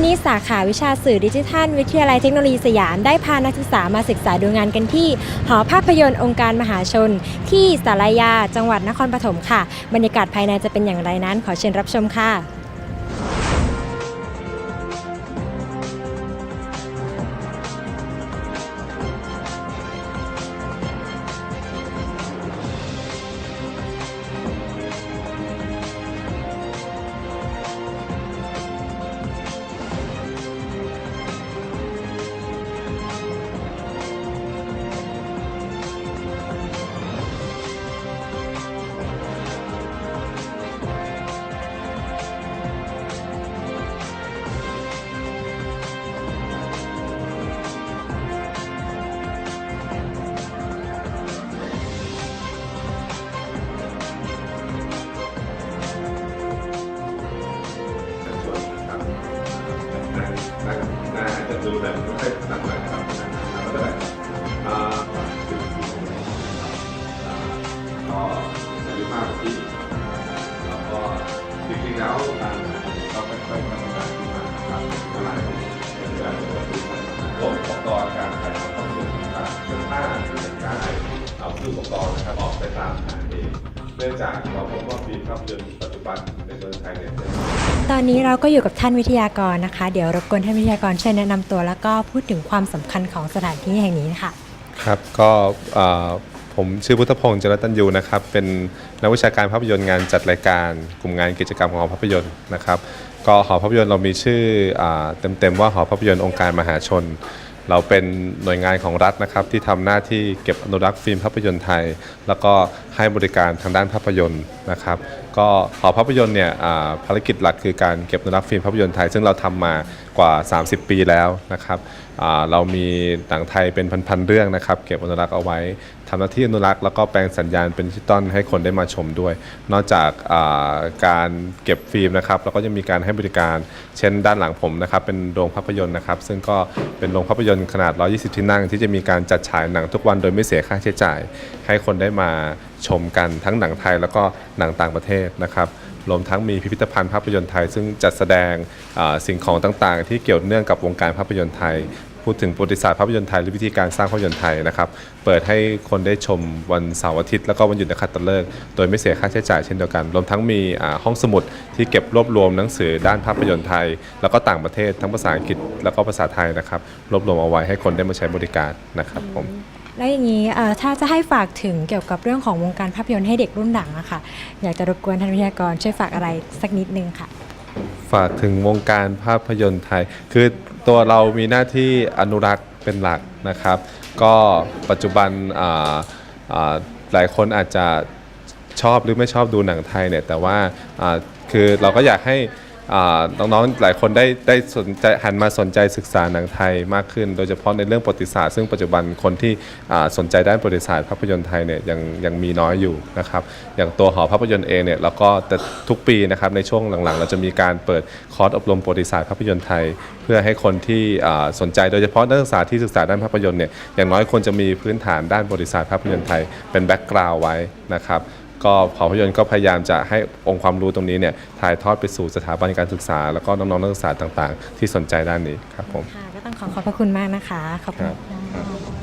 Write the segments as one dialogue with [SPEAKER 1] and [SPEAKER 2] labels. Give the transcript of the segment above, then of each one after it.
[SPEAKER 1] วันนี้สาขาวิชาสื่อดิจิทัล วิทยาลัยเทคโนโลยีสยามได้พานักศึกษามาศึกษาดูงานกันที่ หอภาพยนตร์องค์การมหาชน ที่สารยา จังหวัดนครปฐมค่ะ บรรยากาศภายในจะเป็นอย่างไรนั้น ขอเชิญรับชมค่ะ
[SPEAKER 2] เนื่องจากเราพบว่าฟิล์มภาพยนตร์ปัจจุบันในเมืองไทยเนี่ย
[SPEAKER 1] ตอนนี้เราก็อยู่กับท่านวิทยากรนะคะ เดี๋ยวรบกวนท่านวิทยากรช่วยแนะนำตัวแล้วก็พูดถึงความสำคัญของสถานที่แห่งนี้ค่ะ
[SPEAKER 3] ครับก็เอ่อผมชื่อพุทธพงศ์จรตันยูนะครับเป็นนักวิชาการภาพยนตร์งานจัดรายการกลุ่มงานกิจกรรมของหอภาพยนตร์นะครับ ก็หอภาพยนตร์เรามีชื่ออาเต็มๆว่าหอภาพยนตร์องค์การมหาชน เราเป็นหน่วยงานของรัฐนะครับ ที่ทำหน้าที่เก็บอนุรักษ์ฟิล์มภาพยนตร์ไทย แล้วก็ให้บริการทางด้านภาพยนตร์ นะครับก็หอภาพยนตร์เนี่ยภารกิจหลักคือการเก็บอนุรักษ์ฟิล์มภาพยนตร์ไทย ซึ่งเราทำมากว่า 30 ปีแล้วนะครับเรามีหนังไทยเป็นพันๆเรื่องนะครับเก็บอนุรักษ์เอาไว้ทำหน้าที่อนุรักษ์แล้วก็แปลงสัญญาณเป็นดิจิตอลให้คนได้มาชมด้วย นอกจากาการเก็บฟิล์มนะครับเราก็ยังมีการให้บริการ เช่นด้านหลังผมนะครับเป็นโรงภาพยนตร์นะครับซึ่งก็เป็นโรงภาพยนตร์ขนาด 120 ที่นั่ง ที่จะมีการจัดฉายหนังทุกวันโดยไม่เสียค่าใช้จ่าย ให้คนได้มา ชมกันทั้งหนังไทยแล้วก็หนังต่างประเทศนะครับรวมทั้งมีพิพิธภัณฑ์ภาพยนตร์ไทย ซึ่งจัดแสดงสิ่งของต่างๆ ที่เกี่ยวเนื่องกับวงการภาพยนตร์ไทย พูดถึงประวัติศาสตร์ภาพยนตร์ไทยและวิธีการสร้างภาพยนตร์ไทยนะครับ เปิดให้คนได้ชมวันเสาร์อาทิตย์แล้วก็วันหยุดนักขัตฤกษ์โดยไม่เสียค่าใช้จ่ายเช่นเดียวกัน รวมทั้งมีห้องสมุดที่เก็บรวบรวมหนังสือด้านภาพยนตร์ไทย แล้วก็ต่างประเทศทั้งภาษาอังกฤษแล้วก็ภาษาไทยนะครับรวบรวมเอาไว้ให้คนได้มาใช้บริการนะครับผม
[SPEAKER 1] แล้วอย่างนี้ถ้าจะให้ฝากถึงเกี่ยวกับเรื่องของวงการภาพยนตร์ให้เด็กรุ่นหลังอะค่ะ อยากจะรบกวนท่านวิทยากรช่วยฝากอะไรสักนิดนึงค่ะ
[SPEAKER 3] ฝากถึงวงการภาพยนตร์ไทย คือตัวเรามีหน้าที่อนุรักษ์เป็นหลักนะครับ ก็ปัจจุบันหลายคนอาจจะชอบหรือไม่ชอบดูหนังไทยเนี่ยแต่ว่าคือเราก็อยากให้ น้องๆหลายคนได้ได้สนใจหันมาสนใจศึกษาหนังไทยมากขึ้น โดยเฉพาะในเรื่องประวัติศาสตร์ซึ่งปัจจุบันคนที่สนใจด้านประวัติศาสตร์ภาพยนตร์ไทยเนี่ยยังยังมีน้อยอยู่นะครับอย่างตัวหอภาพยนตร์เองเนี่ยเราก็แต่ทุกปีนะครับในช่วงหลังๆ เราจะมีการเปิดคอร์สอบรมประวัติศาสตร์ภาพยนตร์ไทย เพื่อให้คนที่สนใจโดยเฉพาะนักศึกษาที่ศึกษาด้านภาพยนตร์เนี่ยอย่างน้อยควรจะมีพื้นฐานด้านประวัติศาสตร์ภาพยนตร์ไทยเป็นแบ็กกราวด์ไว้นะครับ ก็ภาพยนตร์ก็พยายามจะให้องค์ความรู้ตรงนี้เนี่ยถ่ายทอดไปสู่สถาบันการศึกษา แล้วก็น้องๆนักศึกษาต่างๆ ที่สนใจด้านนี้ครับผม
[SPEAKER 1] ค่ะก็ต้องขอขอบพระคุณมากนะคะ ขอบคุณ
[SPEAKER 3] ครับ
[SPEAKER 1] ค่ะ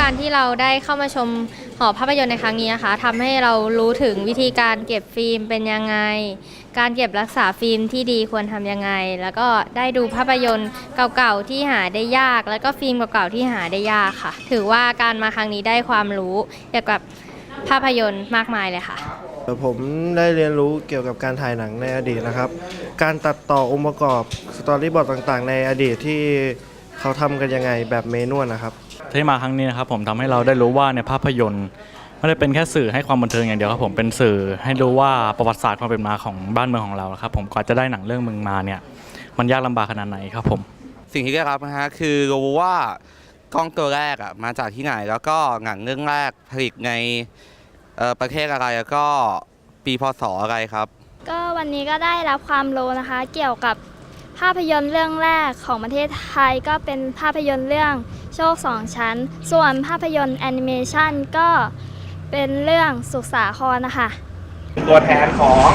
[SPEAKER 4] การที่เราได้เข้ามาชมหอภาพยนตร์ในครั้งนี้นะคะทำให้เรารู้ถึงวิธีการเก็บฟิล์มเป็นยังไง การเก็บรักษาฟิล์มที่ดีควรทำยังไง แล้วก็ได้ดูภาพยนตร์เก่าๆที่หาได้ยาก แล้วก็ฟิล์มเก่าๆที่หาได้ยากค่ะ ถือว่าการมาครั้งนี้ได้ความรู้เกี่ยวกับภาพยนตร์มากมายเลยค่ะ
[SPEAKER 5] ผมได้เรียนรู้เกี่ยวกับการถ่ายหนังในอดีตนะครับ การตัดต่อองค์ประกอบสตอรี่บอร์ดต่างๆ ในอดีตที่เขาทำกันยังไงแบบเมนวลนะครับ
[SPEAKER 6] ที่มาครั้งนี้นะครับผมทำให้เราได้รู้ว่าในภาพยนตร์ไม่ได้เป็นแค่สื่อให้ความบันเทิงอย่างเดียวครับผมเป็นสื่อให้รู้ว่าประวัติศาสตร์ความเป็นมาของบ้านเมืองของเราครับผมกว่าจะได้หนังเรื่องเมืองมาเนี่ยมันยากลำบากขนาดไหนครับผม
[SPEAKER 7] สิ่งที่ได้รับนะฮะคือรู้ว่ากล้องตัวแรกอะมาจากที่ไหนแล้วก็หนังเรื่องแรกผลิตในเอ่อประเทศอะไรแล้วก็ปีพศอะไรครับ
[SPEAKER 8] ก็วันนี้ก็ได้รับความรู้นะคะ เกี่ยวกับ ภาพยนตร์เรื่องแรกของประเทศไทยก็เป็นภาพยนตร์เรื่องโชคสองชั้น ส่วนภาพยนตร์แอนิเมชันก็เป็นเรื่องสุขสาครนะคะ
[SPEAKER 2] ตัวแทนของ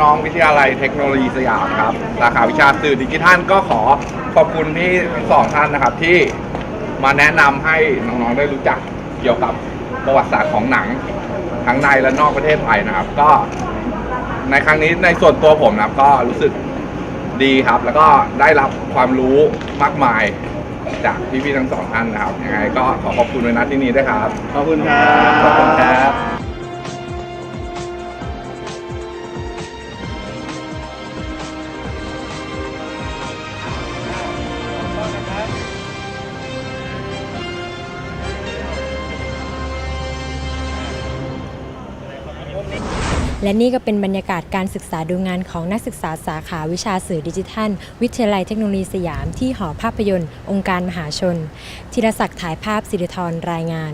[SPEAKER 2] น้องๆวิทยาลัยเทคโนโลยีสยามครับ สาขาวิชาสื่อดิจิทัลก็ขอขอบคุณพี่ทั้งสองท่านนะครับที่มาแนะนำให้น้องๆได้รู้จักเกี่ยวกับประวัติศาสตร์ของหนังทั้งในและนอกประเทศไทยนะครับ ก็ในครั้งนี้ในส่วนตัวผมนะครับก็รู้สึก ดีครับ แล้วก็ได้รับความรู้มากมายจากพี่ๆทั้งสองท่านนะครับยังไงก็ขอขอบคุณไว้ณที่นี้ด้วยครับ ขอบคุณครับ ขอบคุณครับ
[SPEAKER 1] และนี่ก็เป็นบรรยากาศการศึกษาดูงานของนักศึกษาสาขาวิชาสื่อดิจิทัล วิทยาลัยเทคโนโลยีสยามที่หอภาพยนตร์ องค์การมหาชนธีรศักดิ์ถ่ายภาพสิริธรรายงาน